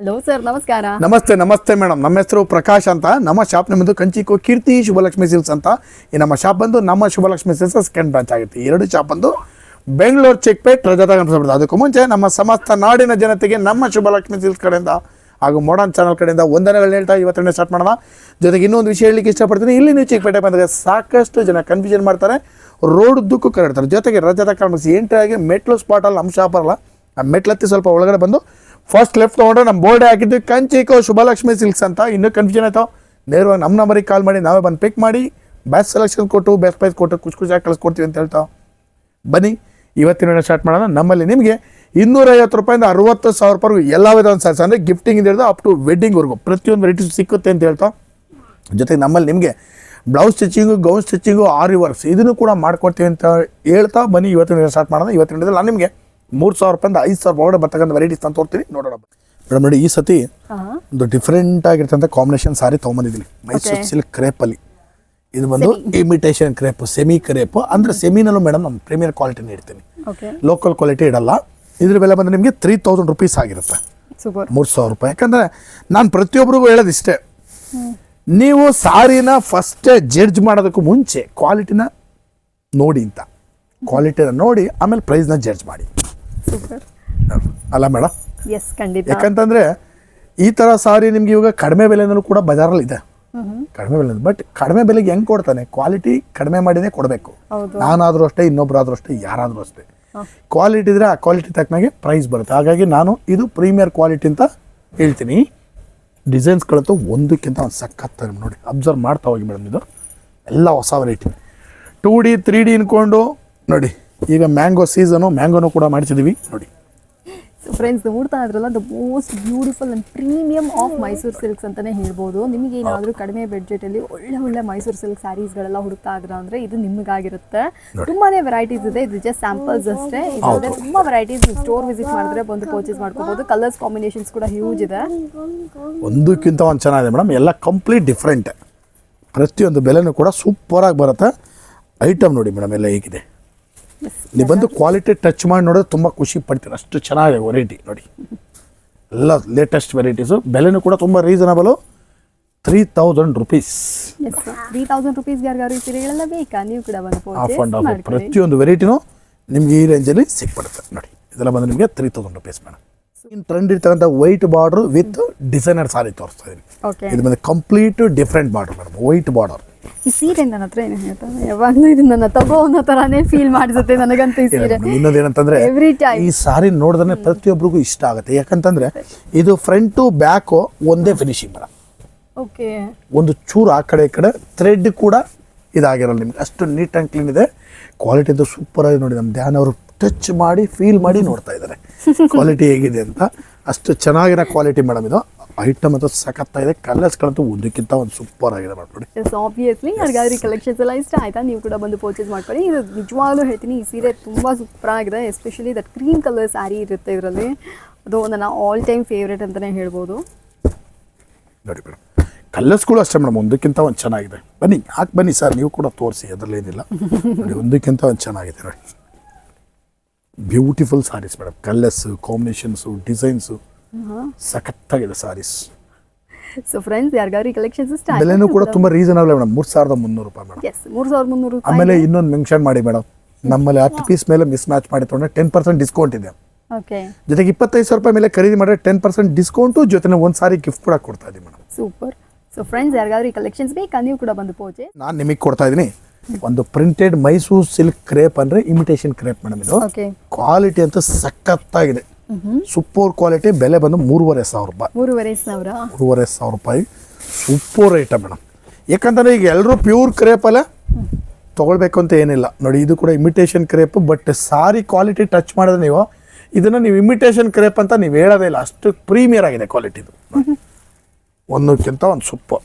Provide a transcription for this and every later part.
Hello sir ನಮಸ್ಕಾರ. ನಮಸ್ತೆ ನಮಸ್ತೆ ಮೇಡಮ್ ನಮ್ಮ ಹೆಸರು ಪ್ರಕಾಶ್ ಅಂತ. ನಮ್ಮ ಶಾಪ್ ನಿಮ್ಮದು ಕಂಚಿಕೋ ಕೀರ್ತಿ ಶುಭಲಕ್ಷ್ಮಿ ಸಿಲ್ಸ್ ಅಂತ. ಈ ನಮ್ಮ ಶಾಪ್ ಬಂದು ನಮ್ಮ ಶುಭಲಕ್ಷ್ಮಿ ಸಿಲ್ಸ್ ಸೆಕೆಂಡ್ ಬ್ರಾಂಚ್ ಆಗುತ್ತೆ. ಎರಡು ಶಾಪ್ ಬಂದು ಬೆಂಗಳೂರು ಚಿಕ್ಕಪೇಟ್ ರಜತ ಕನ್ಸಬಿಡ್ತು ಅದಕ್ಕೂ ಮುಂಚೆ ನಮ್ಮ ಸಮಸ್ತ ನಾಡಿನ ಜನತೆಗೆ ನಮ್ಮ ಶುಭಲಕ್ಷ್ಮಿ ಸಿಲ್ಸ್ ಕಡೆಯಿಂದ ಹಾಗೂ ಮೋಡನ್ ಚಾನಲ್ ಕಡೆಯಿಂದ ವಂದನೆಗಳನ್ನ ಹೇಳ್ತಾ ಇವತ್ತಿನ ಸ್ಟಾರ್ಟ್ ಮಾಡೋಣ. ಜೊತೆಗೆ ಇನ್ನೊಂದು ವಿಷಯ ಹೇಳಲಿಕ್ಕೆ ಇಷ್ಟಪಡ್ತೀನಿ. ಇಲ್ಲಿ ನೀವು ಚಿಕ್ಕಪೇಟೆ ಬಂದಾಗ ಸಾಕಷ್ಟು ಜನ ಕನ್ಫ್ಯೂಷನ್ ಮಾಡ್ತಾರೆ. ರೋಡ್ ದುಕ್ಕು ಕರೆಡ್ತಾರೆ. ಜೊತೆಗೆ ರಜತ ಎಂಟ್ರಿ ಎಂಟ್ರಾಗಿ ಮೆಟ್ಲು ಸ್ಪಾಟಲ್ಲಿ ಶಾಪ್ ಅಲ್ಲ. ಆ ಮೆಟ್ಲತ್ತಿ ಸ್ವಲ್ಪ ಒಳಗಡೆ ಬಂದು ಫಸ್ಟ್ ಲೆಫ್ಟ್ ತೊಗೊಂಡ್ರೆ ನಮ್ಮ ಬೋರ್ಡ್ ಹಾಕಿದ್ದು ಕಂಚಿಕೋ ಶುಭಲಕ್ಷ್ಮಿ ಸಿಲ್ಕ್ಸ್ ಅಂತ. ಇನ್ನೂ ಕನ್ಫ್ಯೂಷನ್ ಆಯ್ತು. ನೇರವಾಗಿ ನಮ್ಮ ನಂಬರಿಗೆ ಕಾಲ್ ಮಾಡಿ, ನಾವೇ ಬಂದು ಪಿಕ್ ಮಾಡಿ ಬೆಸ್ಟ್ ಸೆಲೆಕ್ಷನ್ ಕೊಟ್ಟು ಬೆಸ್ಟ್ ಪ್ರೈಸ್ ಕೊಟ್ಟು ಖುಷಿ ಖುಷಿಯಾಗಿ ಕಳಿಸ್ಕೊಡ್ತೀವಿ ಅಂತ ಹೇಳ್ತಾ. ಬನ್ನಿ, ಇವತ್ತಿನ ಸ್ಟಾರ್ಟ್ ಮಾಡೋಣ. ನಮ್ಮಲ್ಲಿ ನಿಮಗೆ ಇನ್ನೂರೈವತ್ತು ರೂಪಾಯಿಂದ ಅರವತ್ತು ಸಾವಿರ ರೂಪಾಯಿ ಎಲ್ಲ ವಿಧವಾದ ಸಾರೀಸ್ ಅಂದರೆ ಗಿಫ್ಟಿಂಗ್ ಹಿಡಿದು ಅಪ್ ಟು ವೆಡ್ಡಿಂಗ್ವರೆಗೂ ಪ್ರತಿಯೊಂದು ವೆರೈಟೀಸ್ ಸಿಕ್ಕುತ್ತೆ ಅಂತ ಹೇಳ್ತಾ. ಜೊತೆಗೆ ನಮ್ಮಲ್ಲಿ ನಿಮಗೆ blouse stitching gown stitching aari works ಇದನ್ನು ಕೂಡ ಮಾಡ್ಕೊಡ್ತೀವಿ ಅಂತ ಹೇಳ್ತಾ. ಬನ್ನಿ, ಇವತ್ತಿನ ಸ್ಟಾರ್ಟ್ ಮಾಡೋಣ. ಇವತ್ತಿನ ನಾನು ನಿಮಗೆ ಮೂರು ಸಾವಿರ ರೂಪಾಯಿಂದ ಐದು ಸಾವಿರ ಒಳಗಡೆ ಬರ್ತಕ್ಕಂಥ ವೆರೈಟೀಸ್ ಅಂತ ತೋರ್ತೀನಿ. ನೋಡೋಣ. ಮೇಡಮ್ ನೋಡಿ ಈ ಸತಿ ಒಂದು ಡಿಫ್ರೆಂಟ್ ಆಗಿರ್ತಂಥ ಕಾಂಬಿನೇಷನ್ ಸಾರಿ ತೊಗೊಂಬಂದಿದ್ದೀನಿ. ಮೈಸೂರು. ಸಿಲ್ಕ್ ಕ್ರೇಪಲ್ಲಿ ಇದು ಬಂದು ಇಮಿಟೇಷನ್ ಕ್ರೇಪ್ ಸೆಮಿ ಕ್ರೇಪ್ ಅಂದ್ರೆ ಸೆಮಿನಲ್ಲೂ ಮೇಡಮ್ ನಮ್ಮ ಪ್ರೀಮಿಯರ್ ಕ್ವಾಲಿಟಿ ಇಡ್ತೀನಿ. ಲೋಕಲ್ ಕ್ವಾಲಿಟಿ ಇಡಲ್ಲ. ಇದ್ರ ಬೆಲೆ ಬಂದು ನಿಮಗೆ ತ್ರೀ ತೌಸಂಡ್ ರುಪೀಸ್ ಆಗಿರುತ್ತೆ. ಮೂರು ಸಾವಿರ ರೂಪಾಯಿ. ಯಾಕಂದ್ರೆ ನಾನು ಪ್ರತಿಯೊಬ್ಬರಿಗೂ ಹೇಳೋದಿಷ್ಟೇ. ನೀವು ಸಾರಿನ ಫಸ್ಟ್ ಜಡ್ಜ್ ಮಾಡೋದಕ್ಕೂ ಮುಂಚೆ ಕ್ವಾಲಿಟಿನ ನೋಡಿ ಅಂತ. ಕ್ವಾಲಿಟಿನ ನೋಡಿ ಆಮೇಲೆ ಪ್ರೈಸ್ನ ಜಡ್ಜ್ ಮಾಡಿ. ಸೂಪರ್. ಅಲ್ಲ ಮೇಡಮ್ ಎಸ್ ಖಂಡಿತ. ಯಾಕಂತಂದರೆ ಈ ಥರ ಸಾರಿ ನಿಮ್ಗೆ ಇವಾಗ ಕಡಿಮೆ ಬೆಲೆನಲ್ಲೂ ಕೂಡ ಬಜಾರಲ್ಲಿ ಇದೆ. ಕಡಿಮೆ ಬೆಲೆ ಬಟ್ ಕಡಿಮೆ ಬೆಲೆಗೆ ಹೆಂಗೆ ಕೊಡ್ತಾನೆ? ಕ್ವಾಲಿಟಿ ಕಡಿಮೆ ಮಾಡಿನೇ ಕೊಡಬೇಕು. ನಾನಾದರೂ ಅಷ್ಟೇ ಇನ್ನೊಬ್ಬರಾದರೂ ಅಷ್ಟೇ ಯಾರಾದರೂ ಅಷ್ಟೇ. ಕ್ವಾಲಿಟಿ ಇದ್ರೆ ಆ ಕ್ವಾಲಿಟಿ ತಕ್ಕನಾಗೆ ಪ್ರೈಸ್ ಬರುತ್ತೆ. ಹಾಗಾಗಿ ನಾನು ಇದು ಪ್ರೀಮಿಯರ್ ಕ್ವಾಲಿಟಿ ಅಂತ ಹೇಳ್ತೀನಿ. ಡಿಸೈನ್ಸ್ಗಳಂತೂ ಒಂದಕ್ಕಿಂತ ಒಂದು ಸಕ್ಕತ್ತ ನೋಡಿ ಅಬ್ಸರ್ವ್ ಮಾಡ್ತಾ ಹೋಗಿ ಮೇಡಮ್ ಇದು. ಎಲ್ಲ ಹೊಸ variety two D three D ಅಂದ್ಕೊಂಡು ನೋಡಿ. ಈಗ ಮ್ಯಾಂಗೋ ಸೀಸನು ಮ್ಯಾಂಗೋನು ಕೂಡ ಮಾಡ್ತಿದ್ದೀವಿ ನೋಡಿ. ಸೊ ಫ್ರೆಂಡ್ಸ್ ನೋಡ್ತಾ ಇದ್ರಲ್ಲ the most beautiful and premium of Mysore silks ಅಂತಲೇ ಹೇಳ್ಬೋದು. ನಿಮಗೆ ಏನಾದರೂ ಕಡಿಮೆ ಬಡ್ಜೆಟಲ್ಲಿ ಒಳ್ಳೆ ಒಳ್ಳೆ ಮೈಸೂರು ಸಿಲ್ಕ್ ಸ್ಯಾರೀಸ್ಗಳೆಲ್ಲ ಹುಡುಕ್ತಾ ಇದ್ರ ಅಂದರೆ ಇದು ನಿಮಗಾಗಿರುತ್ತೆ. ತುಂಬಾ ವೆರೈಟೀಸ್ ಇದೆ. ಇದು ಜಸ್ಟ್ ಸ್ಯಾಂಪಲ್ಸ್ ಅಷ್ಟೇ. ಇದಲ್ಲದೆ ತುಂಬ ವೆರೈಟೀಸ್ ಸ್ಟೋರ್ ವಿಸಿಟ್ ಮಾಡಿದ್ರೆ ಬಂದು ಪರ್ಚೇಸ್ ಮಾಡ್ಕೋಬಹುದು ಕಲರ್ಸ್ ಕಾಂಬಿನೇಷನ್ಸ್ ಕೂಡ ಹ್ಯೂಜ್ ಇದೆ. ಒಂದಕ್ಕಿಂತ ಒಂದು ಚೆನ್ನಾಗಿದೆ ಮೇಡಮ್ ಎಲ್ಲ ಕಂಪ್ಲೀಟ್ ಡಿಫ್ರೆಂಟ್ ಪ್ರತಿಯೊಂದು ಬೆಲೆನೂ ಕೂಡ ಸೂಪರಾಗಿ ಬರುತ್ತೆ. ಐಟಮ್ ನೋಡಿ ಮೇಡಮ್ ಎಲ್ಲ ಹೇಗಿದೆ. ನೀವು ಬಂದು ಕ್ವಾಲಿಟಿ ಟಚ್ ಮಾಡಿ ನೋಡಿದ್ರೆ ತುಂಬ ಖುಷಿ ಪಡ್ತೀರ. ಅಷ್ಟು ಚೆನ್ನಾಗಿದೆ ವೆರೈಟಿ ನೋಡಿ. ಎಲ್ಲ ಲೇಟೆಸ್ಟ್ ವೆರೈಟೀಸು ಬೆಲೆನೂ ಕೂಡ ತುಂಬ reasonable three thousand rupees three thousand rupees ಯಾರಿಗಾರು ಈ ಸೀರೆಗಳೆಲ್ಲ ಬೇಕಾ? ನೀವು ಕೂಡ ಆಫ್ ಆ್ಯಂಡ್ ಆಫ್ ಪ್ರತಿಯೊಂದು ವೆರೈಟಿನೂ ನಿಮ್ಗೆ ಈ ರೇಂಜಲ್ಲಿ ಸಿಕ್ಬಿಡುತ್ತೆ ನೋಡಿ. ಇದೆಲ್ಲ ಬಂದು ನಿಮಗೆ three thousand rupees madam in trend ಇರ್ತಕ್ಕಂಥ white border with designer sari ತೋರಿಸ್ತಾ ಇದ್ದೀನಿ ಓಕೆ ಇದು ಬಂದು complete different border madam white border ಈ ಸೀರೆ ನನ್ನ ಹತ್ರ ಏನು ಹೇಳ್ತಾರೆ ಯಾವಾಗಲೂ ಇದು ನನ್ನ ತಗೋ ಅನ್ನೋ ಥರನೇ ಫೀಲ್ ಮಾಡಿಸುತ್ತೆ ನನಗಂತೂ ಈ ಸೀರೆ. ಇನ್ನೊಂದೇನಂತಂದ್ರೆ ಎವ್ರಿ ಟೈಮ್ ಈ ಸಾರಿ ನೋಡಿದ್ರೆ ಪ್ರತಿಯೊಬ್ಬರಿಗೂ ಇಷ್ಟ ಆಗುತ್ತೆ. ಯಾಕಂತಂದ್ರೆ ಇದು ಫ್ರಂಟು ಬ್ಯಾಕು ಒಂದೇ ಫಿನಿಶಿಂಗ್ ಮೇಡಮ್ ಓಕೆ ಒಂದು ಚೂರು ಆ ಕಡೆ ಈ ಕಡೆ ಥ್ರೆಡ್ ಕೂಡ ಇದಾಗಿರಲ್ಲ ನಿಮ್ಗೆ. ಅಷ್ಟು ನೀಟ್ ಆ್ಯಂಡ್ ಕ್ಲೀನ್ ಇದೆ. ಕ್ವಾಲಿಟಿ ಅದು ಸೂಪರ್ ಆಗಿ ನೋಡಿ ನಮ್ಮ ಧ್ಯಾನ ಅವರು ಟಚ್ ಮಾಡಿ ಫೀಲ್ ಮಾಡಿ ನೋಡ್ತಾ ಇದ್ದಾರೆ. ಕ್ವಾಲಿಟಿ ಹೇಗಿದೆ ಅಂತ. ಅಷ್ಟು ಚೆನ್ನಾಗಿರೋ ಕ್ವಾಲಿಟಿ ಮೇಡಮ್ ಇದು. ಐಟಮ್ ಅಂತೂ ಸಖತ್ತಾಗಿದೆ. ಕಲರ್ಸ್ಗಳಂತೂ ಒಂದಕ್ಕಿಂತ ಒಂದು ಸೂಪರ್ ಆಗಿದೆ ಮಾಡ್ಕೊಡಿ. ಎಸ್ ಆಬ್ವಿಯಸ್ಲಿ ಯಾರಿಗಾದ್ರೂ ಕಲೆಕ್ಷನ್ಸ್ ಎಲ್ಲ ಇಷ್ಟ ಆಯ್ತಾ? ನೀವು ಕೂಡ ಬಂದು ಪರ್ಚೇಸ್ ಮಾಡ್ಕೊಳ್ಳಿ. ಇದು ನಿಜವಾಗ್ಲೂ ಹೇಳ್ತೀನಿ ಈ ಸೀರೆ ತುಂಬ ಸೂಪರ್ ಆಗಿದೆ. Especially that cream colour sari ಇರುತ್ತೆ ಇದರಲ್ಲಿ. ಅದು ನನ್ನ ಆಲ್ ಟೈಮ್ ಫೇವ್ರೇಟ್ ಅಂತಲೇ ಹೇಳ್ಬೋದು. ನೋಡಿ ಮೇಡಮ್ ಕಲರ್ಸ್ಗಳು ಅಷ್ಟೇ ಮೇಡಮ್ ಒಂದಕ್ಕಿಂತ ಒಂದು ಚೆನ್ನಾಗಿದೆ. ಬನ್ನಿ ಹಾಕಿ ಬನ್ನಿ ಸರ್ ನೀವು ಕೂಡ ತೋರಿಸಿ ಅದರಲ್ಲಿ ಏನಿಲ್ಲ. ನೋಡಿ ಒಂದಕ್ಕಿಂತ ಒಂದು ಚೆನ್ನಾಗಿದೆ ನೋಡಿ. Beautiful saris madam colours combinations designs ಸಖತ್ತಾಗಿದೆ ಸಾರೀಸ್. ಸೊ ಫ್ರೆಂಡ್ಸ್ ಯಾರಿಗಾದ್ರೂ ಕಲೆಕ್ಷನ್ಸ್ ಇಷ್ಟ ಬೆಲೆನೂ ಕೂಡ ತುಂಬಾ ರೀಸನಬಲ್ ಮೇಡಮ್ ಮೂರು ಸಾವಿರದ ಮುನ್ನೂರು ರೂಪಾಯಿ ಮೇಡಮ್ ಎಸ್ ಮೂರು ಸಾವಿರದ ಮುನ್ನೂರು ಆಮೇಲೆ ಇನ್ನೊಂದು ಮೆನ್ಷನ್ ಮಾಡಿ ಮೇಡಮ್ ನಮ್ಮಲ್ಲಿ ಹತ್ತು ಪೀಸ್ ಮೇಲೆ ಮಿಸ್ ಮ್ಯಾಚ್ ಮಾಡಿ ತೊಗೊಂಡ್ರೆ ಟೆನ್ ಪರ್ಸೆಂಟ್ ಡಿಸ್ಕೌಂಟ್ ಇದೆ. ಓಕೆ ಜೊತೆಗೆ ಇಪ್ಪತ್ತೈದು ಸಾವಿರ ರೂಪಾಯಿ ಮೇಲೆ ಖರೀದಿ ಮಾಡಿದ್ರೆ ಟೆನ್ ಪರ್ಸೆಂಟ್ ಡಿಸ್ಕೌಂಟು ಜೊತೆಗೆ ಒಂದು ಸಾರಿ ಗಿಫ್ಟ್ ಕೂಡ ಕೊಡ್ತಾ ಇದ್ದೀವಿ ಮೇಡಮ್ ಸೂಪರ್ ಸೊ ಫ್ರೆಂಡ್ಸ್ ಯಾರಿಗಾದ್ರೂ ಕಲೆಕ್ಷನ್ಸ್ ಬೇಕಾ? ನೀವು ಕೂಡ ಬಂದು ಪೋಚೆ ನಾನು ನಿಮಗೆ ಕೊಡ್ತಾ ಇದ್ದೀನಿ ಒಂದು ಪ್ರಿಂಟೆಡ್ ಮೈಸೂರು ಸಿಲ್ಕ್ ಕ್ರೇಪ್ ಅಂದರೆ ಇಮಿಟೇಷನ್ ಕ್ರೇಪ್ ಮೇಡಮ್ ಇದು. ಓಕೆ ಕ್ವಾಲಿಟಿ ಅಂತೂ ಸಖತ್ತಾಗಿದೆ. ಸೂಪರ್ ಕ್ವಾಲಿಟಿ ಬೆಲೆ ಬಂದು ಮೂರುವರೆ ಸಾವಿರ ರೂಪಾಯಿ. ಮೂರುವರೆ ಸಾವಿರ. ಮೂರುವರೆ ಸಾವಿರ ರೂಪಾಯಿ. Super item madam. ಯಾಕಂತಂದ್ರೆ ಈಗ ಎಲ್ಲರೂ ಪ್ಯೂರ್ ಕ್ರೇಪ್ ಅಲ್ಲ? ತೊಗೊಳ್ಬೇಕು ಅಂತ ಏನಿಲ್ಲ. ನೋಡಿ ಇದು ಕೂಡ imitation crepe but sari quality touch ಮಾಡಿದ್ರೆ ನೀವು ಇದನ್ನು ನೀವು ಇಮಿಟೇಷನ್ ಕ್ರೇಪ್ ಅಂತ ನೀವು ಹೇಳೋದೇ ಇಲ್ಲ. ಅಷ್ಟು ಪ್ರೀಮಿಯರ್ ಆಗಿದೆ ಕ್ವಾಲಿಟಿದು ಒಂದಕ್ಕಿಂತ ಒಂದು ಸೂಪರ್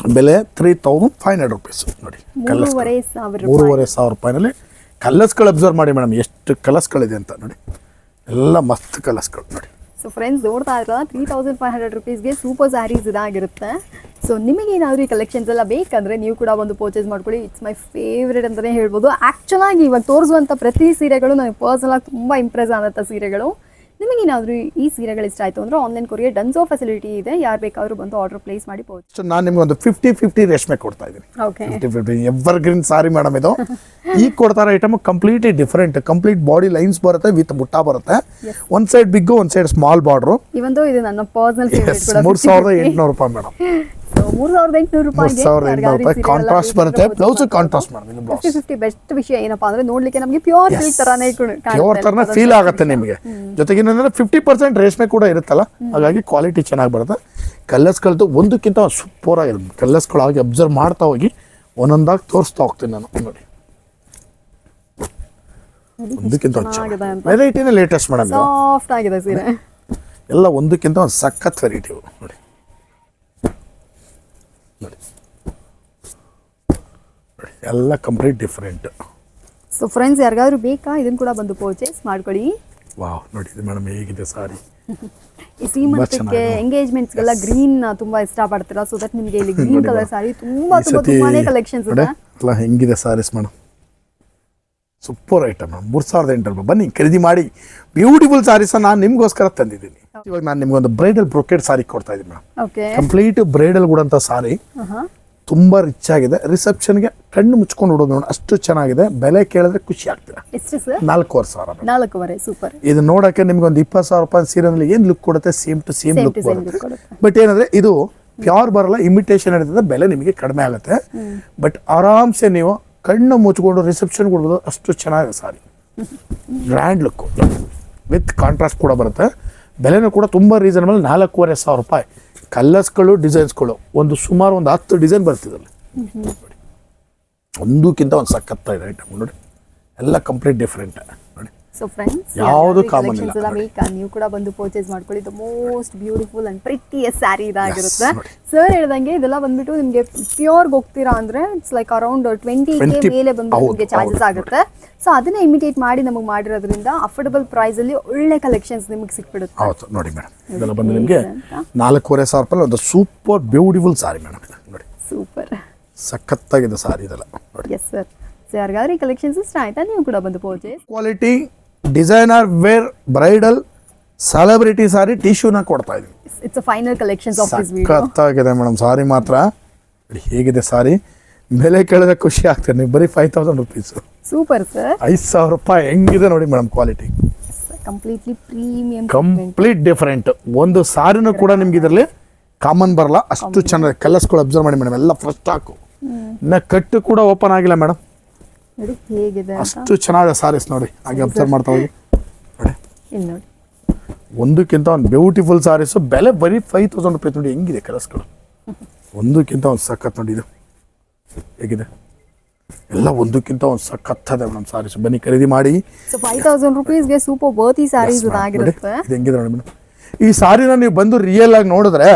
ಬೆಲೆ three thousand five hundred rupees ನೋಡಿ ಕಲರ್ಸ್ ಮೂರುವರೆ ಸಾವಿರ ರೂಪಾಯಿ ಮೂರುವರೆ ಸಾವಿರ ರೂಪಾಯಿನಲ್ಲಿ ಕಲರ್ಸ್ಗಳು ಅಬ್ಸರ್ವ್ ಮಾಡಿ ಮೇಡಮ್. ಎಷ್ಟು ಕಲರ್ಸ್ಗಳಿದೆ ಅಂತ ನೋಡಿ. ಎಲ್ಲ ಮಸ್ತ್ ಕಲರ್ಸ್ಗಳು ನೋಡಿ. ಸೊ ಫ್ರೆಂಡ್ಸ್ ನೋಡ್ತಾ ಇದ್ರಲ್ಲ ತ್ರೀ ತೌಸಂಡ್ ಫೈವ್ ಹಂಡ್ರೆಡ್ ರುಪೀಸ್ಗೆ ಸೂಪರ್ ಸ್ಯಾರೀಸ್ ಇದಾಗಿರುತ್ತೆ. ಸೊ ನಿಮಗೆ ಏನಾದರೂ ಈ ಕಲೆಕ್ಷನ್ಸ್ ಎಲ್ಲ ಬೇಕಂದ್ರೆ ನೀವು ಕೂಡ ಒಂದು ಪರ್ಚೇಸ್ ಮಾಡ್ಕೊಳ್ಳಿ. ಇಟ್ಸ್ ಮೈ ಫೇವ್ರೇಟ್ ಅಂತಲೇ ಹೇಳ್ಬೋದು. ಆ್ಯಕ್ಚುಲಾಗಿ ಇವಾಗ ತೋರಿಸುವಂಥ ಪ್ರತಿ ಸೀರೆಗಳು ನನಗೆ ಪರ್ಸನಲಾಗಿ ತುಂಬ ಇಂಪ್ರೆಸ್ ಆದಂಥ ಸೀರೆಗಳು. ನಿಮಗೇನಾದರೂ ಈ ಸೀರೆಗಳು ಇಷ್ಟ ಆಯಿತು ಅಂದ್ರೆ ಆನ್ಲೈನ್ ಕೊರಿಯರ್ ಡನ್ಸೋ ಫೆಸಿಲಿಟಿ ಇದೆ. ಯಾರು ಬೇಕಾದರೂ ಬಂದು ಆರ್ಡರ್ ಪ್ಲೇಸ್ ಮಾಡಿ ಪೋಚ್ ಸೊ ನಾನು ನಿಮ್ಗೆ ಒಂದು ಫಿಫ್ಟಿ ಫಿಫ್ಟಿ ರೇಷ್ಮೆ ಕೊಡ್ತಾ ಇದ್ದೀನಿ. Okay fifty fifty evergreen sari madam ಇದು. ಈಗ ಕೊಡ್ತಾರ item completely different complete body lines ಬರುತ್ತೆ ವಿತ್ ಬುಟ್ಟ ಬರುತ್ತೆ. ಒಂದ್ ಸೈಡ್ ಬಿಗ್ಗು ಒಂದ್ ಸೈಡ್ ಸ್ಮಾಲ್ ಬಾರ್ಡ್ರು ಇವಂದು ಇದು ನನ್ನ ಪರ್ಸನಲ್ ಮೂರ್ ಸಾವಿರದ ಎಂಟುನೂರು ರೂಪಾಯಿ ಮೇಡಮ್ ಮೂರು ಸಾವಿರದ ಎಂಟುನೂರು ರೂಪಾಯಿ ಕಾಂಟ್ರಾಸ್ಟ್ ಬರುತ್ತೆ. ಬ್ಲೌಸ್ ಕಾಂಟ್ರಾಸ್ಟ್ ಮಾಡ್ತೀನಿ ಫಿಫ್ಟಿ ಫಿಫ್ಟಿ ಬೆಸ್ಟ್ ವಿಷಯ ಏನಪ್ಪಾ ಅಂದ್ರೆ ನೋಡ್ಲಿಕ್ಕೆ ನಮಗೆ ಪ್ಯೂರ್ ಸಿಲ್ಕ್ ತರಾನೇ ಪ್ಯೂರ್ ತರನ ಫೀಲ್ ಆಗುತ್ತೆ ನಿಮಗೆ. ಜೊತೆಗೆ ಏನಂದ್ರೆ ಫಿಫ್ಟಿ ಪರ್ಸೆಂಟ್ ರೇಷ್ಮೆ ಕೂಡ ಇರುತ್ತಲ್ಲ ಹಾಗಾಗಿ ಕ್ವಾಲಿಟಿ ಚೆನ್ನಾಗಿ ಬರುತ್ತೆ. ಕಲ್ಲರ್ಸ್ಗಳದ್ದು ಒಂದಕ್ಕಿಂತ ಸೂಪರ್ ಆಗಿರುತ್ತೆ ಕಲ್ಲರ್ಸ್ಗಳಾಗಿ ಅಬ್ಸರ್ವ್ ಮಾಡ್ತಾ ಹೋಗಿ ಒಂದೊಂದಾಗಿ ತೋರಿಸ್ತಾ ಹೋಗ್ತೀನಿ ನಾನು. ನೋಡಿ. ಒಂದಕ್ಕಿಂತ ವೆರೈಟಿನೇ ಲೇಟೆಸ್ಟ್ ಮೇಡಮ್ ಸಾಫ್ಟ್ ಆಗಿದೆ ಸೀರೆ. ಎಲ್ಲ ಒಂದಕ್ಕಿಂತ ಒಂದು ಸಖತ್ ವೆರೈಟಿ ನೋಡಿ ನೋಡಿ ನೋಡಿ ಎಲ್ಲ ಕಂಪ್ಲೀಟ್ ಡಿಫ್ರೆಂಟ್ ಸೊ ಫ್ರೆಂಡ್ಸ್ ಯಾರಿಗಾದ್ರೂ ಬೇಕಾ? ಇದನ್ನ ಕೂಡ ಬಂದು ಪರ್ಚೇಸ್ ಮಾಡ್ಕೊಳ್ಳಿ. ವಾವ್ ನೋಡಿ ಇದು ಮೇಡಮ್ ಹೇಗಿದೆ ಸಾರಿ. ಈ ಸೀಮಂತಕ್ಕೆ. ಎಂಗೇಜ್ಮೆಂಟ್ಸ್ಗೆಲ್ಲ ಗ್ರೀನ್ ತುಂಬಾ ಇಷ್ಟ ಪಡ್ತೀರಾ ಸೊ ದಟ್ ನಿಮಗೆ ಇಲ್ಲಿ ಗ್ರೀನ್ ಕಲರ್ ಸಾರಿ ತುಂಬಾ ತುಂಬಾ ತುಂಬಾನೇ ಕಲೆಕ್ಷನ್ಸ್ ಇದೆ. ಅಲ್ಲ ಹೆಂಗಿದೆ ಸಾರೀಸ್ ಮೇಡಮ್ ಸೂಪರ್ ಐಟಮ್ ಮೂರು ಸಾವಿರದ ಎಂಟು ರೂಪಾಯಿ. ಬನ್ನಿ ಖರೀದಿ ಮಾಡಿ. ಬ್ಯೂಟಿಫುಲ್ ಸಾರೀಸ್ ನಾನು ನಿಮಗೋಸ್ಕರ ತಂದಿದ್ದೀನಿ. ಇವಾಗ ನಾನು ನಿಮ್ಗೊಂದು ಬ್ರೈಡಲ್ ಬ್ರೊಕೆಟ್ ಸಾರಿ ಕೊಡ್ತಾ ಇದ್ದೀನಿ ಮೇಡಮ್ ಓಕೆ ಕಂಪ್ಲೀಟ್ ಬ್ರೈಡಲ್ ಕೂಡ ಸಾರಿ ತುಂಬಾ ರಿಚ್ ಆಗಿದೆ. ರಿಸೆಪ್ಷನ್ಗೆ ಕಣ್ಣು ಮುಚ್ಕೊಂಡು ಹುಡುಗ ನೋಡಿ ಅಷ್ಟು ಚೆನ್ನಾಗಿದೆ. ಬೆಲೆ ಕೇಳಿದ್ರೆ ಖುಷಿ ಆಗ್ತೀರಾ? ನಾಲ್ಕೂವರೆ ಸಾವಿರ ನಾಲ್ಕೂವರೆ ಸೂಪರ್ ಇದು ನೋಡಕ್ಕೆ ನಿಮ್ಗೆ ಒಂದು ಇಪ್ಪತ್ತು ಸಾವಿರ ರೂಪಾಯಿ ಸೀರೆನಲ್ಲಿ ಏನು ಲುಕ್ ಕೊಡುತ್ತೆ? ಸೇಮ್ ಟು ಸೇಮ್ ಲುಕ್ ಬರುತ್ತೆ. ಕೊಡುತ್ತೆ. ಬಟ್ ಏನಂದ್ರೆ ಇದು ಪ್ಯೂರ್ ಬರಲ್ಲ ಇಮಿಟೇಷನ್ ಇರ್ತದೆ ಬೆಲೆ ನಿಮಗೆ ಕಡಿಮೆ ಆಗುತ್ತೆ. ಬಟ್ ಆರಾಮ್ಸೆ ನೀವು ಕಣ್ಣು ಮುಚ್ಕೊಂಡು ರಿಸೆಪ್ಷನ್ ಕೊಡ್ಬೋದು ಅಷ್ಟು ಚೆನ್ನಾಗಿದೆ sari. Grand look with contrast ಕೂಡ ಬರುತ್ತೆ. ಬೆಲೆನೂ ಕೂಡ ತುಂಬ ರೀಸನಬಲ್ ನಾಲ್ಕೂವರೆ ಸಾವಿರ ರೂಪಾಯಿ. ಕಲರ್ಸ್ಗಳು ಡಿಸೈನ್ಸ್ಗಳು ಒಂದು ಸುಮಾರು ಒಂದು ಹತ್ತು ಡಿಸೈನ್ ಬರ್ತಿದ್ರಲ್ಲಿ. ನೋಡಿ ಒಂದಕ್ಕಿಂತ ಒಂದು ಸಖತ್ತಾಗಿದೆ ಐಟಮ್ ನೋಡಿ. ಎಲ್ಲ ಕಂಪ್ಲೀಟ್ ಡಿಫ್ರೆಂಟ್ ನೋಡಿ. ಸೊ ಫ್ರೆಂಡ್ಸ್ ಯಾವ್ದು common ಇಲ್ಲ. ಎಲ್ಲ ಬೇಕಾ ನೀವು ಕೂಡ ಬಂದು ಪರ್ಚೇಸ್ ಮಾಡ್ಕೊಳ್ಳಿ. The most beautiful and precious sari ಇದಾಗಿರುತ್ತೆ. Yes, ನೋಡಿ. ಸರ್ ಹೇಳ್ದಂಗೆ ಇದೆಲ್ಲ ಬಂದ್ಬಿಟ್ಟು ನಿಮಗೆ ಪ್ಯೂರ್ಗೆ ಹೋಗ್ತೀರಾ ಅಂದ್ರೆ it's like around twenty K 20 ಮೇಲೆ ಬಂದು ಹೌದು, ನಿಮಗೆ ಚಾರ್ಜಸ್ ಹೌದು, ಆಗುತ್ತೆ. ಸೊ ಅದನ್ನ ಇಮಿಟೇಟ್ ಮಾಡಿ ನಮಗೆ ಮಾಡಿರೋದ್ರಿಂದ ಅಫೋರ್ಡಬಲ್ ಪ್ರೈಸ್ ಅಲ್ಲಿ ಒಳ್ಳೆ ಕಲೆಕ್ಷನ್ಸ್ ನಿಮಗೆ ಸಿಕ್ಬಿಡುತ್ತೆ. ಹೌದು ನೋಡಿ ಮೇಡಮ್ ಇದೆಲ್ಲ ಬಂದು ನಿಮಗೆ ನಾಲ್ಕೂವರೆ ಸಾವಿರ ರೂಪಾಯಿ ಒಂದು ಸೂಪರ್ ಬ್ಯೂಟಿಫುಲ್ ಸಾರಿ ಮೇಡಮ್ ನೋಡಿ. ಸೂಪರ್ ಸಖತ್ತಾಗಿದೆ ಸಾರಿ ಇದೆಲ್ಲ. ನೋಡಿ. ಎಸ್ ಸರ್ ಸೊ ಯಾರಿಗಾದ್ರೂ ಈ ಕಲೆಕ್ಷನ್ಸ್ ಇಷ್ಟ ಆಯ್ತಾ ನೀವು ಕೂಡ ಬಂದು purchase quality designer wear bridal celebrity sari ಟಿಶ್ಯೂನ ಕೊಡ್ತಾ ಇದೀವಿ it's final collections of this video ಸಖತ್ತಾಗಿದೆ ಮೇಡಮ್ ಸಾರಿ ಮಾತ್ರ. ಹೇಗಿದೆ ಸಾರಿ ಬೆಲೆ ಕೇಳಿದ್ರೆ ಖುಷಿ ಆಗ್ತದೆ. ನೀವು ಬರೀ five thousand rupees super sir ಐದು ಸಾವಿರ ರೂಪಾಯಿ ಹೆಂಗಿದೆ ನೋಡಿ madam quality completely premium complete different ಒಂದು ಸಾರಿನೂ ಕೂಡ ನಿಮ್ಗೆ ಇದರಲ್ಲಿ ಕಾಮನ್ ಬರಲ್ಲ. ಅಷ್ಟು ಚೆನ್ನಾಗಿ ಕಲರ್ಸ್ಗಳು ಅಬ್ಸರ್ವ್ ಮಾಡಿ ಮೇಡಮ್. ಎಲ್ಲ ಫ್ರೆಶ್ ಹಾಕು. ಇನ್ನ ಕಟ್ಟು ಕೂಡ ಓಪನ್ ಆಗಿಲ್ಲ ಮೇಡಮ್. ನೋಡಿ ಹೇಗಿದೆ ಅಷ್ಟು ಚೆನ್ನಾಗಿದೆ ಸಾರೀಸ್ ನೋಡಿ. ಹಾಗೆ ಅಬ್ಸರ್ವ್ ಮಾಡ್ತಾ ಹೋಗಿ. ನೋಡಿ. ಇಲ್ಲಿ ನೋಡಿ. ಒಂದಕ್ಕಿಂತ ಒಂದು ಬ್ಯೂಟಿಫುಲ್ ಸಾರೀಸು. ಬೆಲೆ ಬರೀ ಫೈವ್ ತೌಸಂಡ್ ರುಪೀಸ್ ನೋಡಿ. ಹೆಂಗಿದೆ ಕಲರ್ಸ್ಗಳು. ಒಂದಕ್ಕಿಂತ ಒಂದು ಸಖತ್ ನೋಡಿ ಇದು. ಹೇಗಿದೆ? ಎಲ್ಲ ಒಂದಕ್ಕಿಂತ ಒಂದು ಸಖತ್ತದೆ ಮೇಡಮ್ ಸಾರೀಸ್. ಬನ್ನಿ ಖರೀದಿ ಮಾಡಿ. ಸೊ ಫೈವ್ ತೌಸಂಡ್ ರುಪೀಸ್ಗೆ ಸೂಪರ್ ಬರ್ತಿ ಇದು ಹೆಂಗಿದೆ ನೋಡಿ ಮೇಡಮ್. ಈ ಸಾರಿನ ನೀವು ಬಂದು ರಿಯಲ್ ಆಗಿ ನೋಡಿದ್ರೆ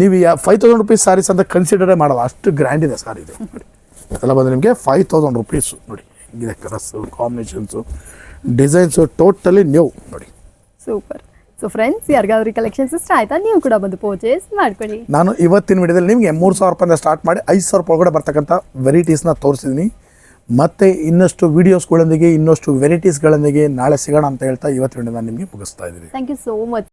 ನೀವು ಫೈವ್ ತೌಸಂಡ್ ರುಪೀಸ್ ಸಾರೀಸ್ ಅಂತ ಕನ್ಸಿಡರೇ ಮಾಡಲ್ಲ. ಅಷ್ಟು ಗ್ರ್ಯಾಂಡ್ ಇದೆ ಸಾರಿ ಇದು. ನೋಡಿ. ಅದೆಲ್ಲ ಬಂದರೆ ನಿಮಗೆ ಫೈವ್ ತೌಸಂಡ್ ರುಪೀಸು ನೋಡಿ. ಹಿಂಗಿದೆ colours combinations designs totally new ನೋಡಿ. ಸೂಪರ್ ಸೊ ಫ್ರೆಂಡ್ಸ್ ಯಾರಿಗಾದ್ರೂ ಕಲೆಕ್ಷನ್ಸ್ ಇಷ್ಟ ಆಯ್ತಾ? ನೀವು ಕೂಡ ಬಂದು ಪರ್ಚೇಸ್ ಮಾಡ್ಕೊಳ್ಳಿ. ನಾನು ಇವತ್ತಿನ ವಿಡಿಯೋದಲ್ಲಿ ನಿಮಗೆ ಮೂರು ಸಾವಿರ ರೂಪಾಯಿಂದ ಸ್ಟಾರ್ಟ್ ಮಾಡಿ ಐದು ಸಾವಿರ ರೂಪಾಯಿ ಕೂಡ ಬರ್ತಕ್ಕಂಥ ವೆರೈಟೀಸ್ನ ತೋರಿಸಿದ್ದೀನಿ ಮತ್ತೆ ಇನ್ನಷ್ಟು ವೀಡಿಯೋಸ್ಗಳೊಂದಿಗೆ ಇನ್ನಷ್ಟು ವೆರೈಟೀಸ್ಗಳೊಂದಿಗೆ ನಾಳೆ ಸಿಗೋಣ ಅಂತ ಹೇಳ್ತಾ ಇವತ್ತಿನ ವಿಡಿಯೋ ನಾನು ನಿಮಗೆ ಮುಗಿಸ್ತಾ ಇದ್ದೀನಿ. Thank you so much